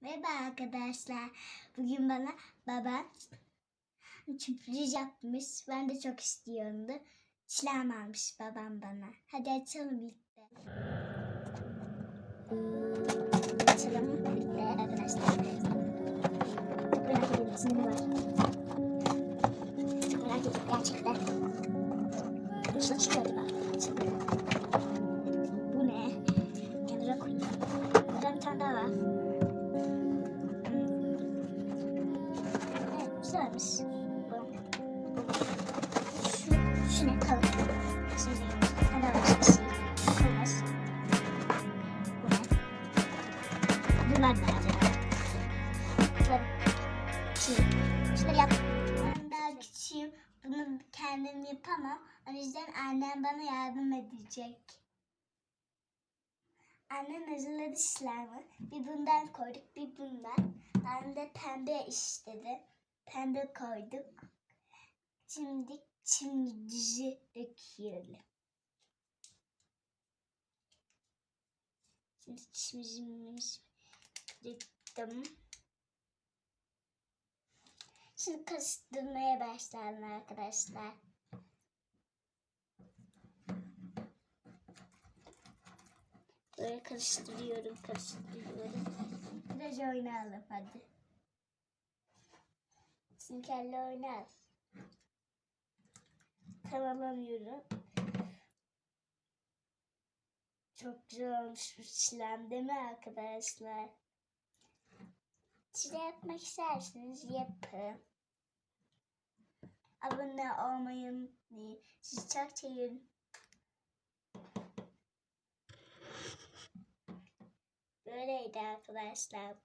Merhaba arkadaşlar. Bugün bana babam sürpriz yapmış. Ben de çok istiyordum. Çilem almış babam bana. Hadi açalım birlikte. Açalım birlikte arkadaşlar. Merak ediyorum içinde var. Merak ediyorum gerçekten. Nasıl çıkıyor acaba? Açalım. Güzelmiş. Bu. Şu, şu ne kalın. Şimdi var bir şey. Koymaz. Bu ne? Bunlar ne acaba? Bunlar. Şimdi, şunları yap. Ben daha küçüğüm. Bunu kendim yapamam. O yüzden annem bana yardım edecek. Annem hazırladı slime'ı. Bir bundan koyduk, bir bundan. Ben de pembe istedi. Pembe koyduk. Şimdi çimdizi döküyorum. Şimdi çimdizimizi döktüm. Şimdi karıştırmaya başlayalım arkadaşlar. Böyle karıştırıyorum, karıştırıyorum. Biraz oynayalım hadi. Kelle oynar. Tamamlamıyorum. Çok güzel olmuş bu çilem değil mi arkadaşlar? Çile yapmak isterseniz yapın. Abone olmayı unutmayın. Sizi çok seviyorum. Böyleydi arkadaşlar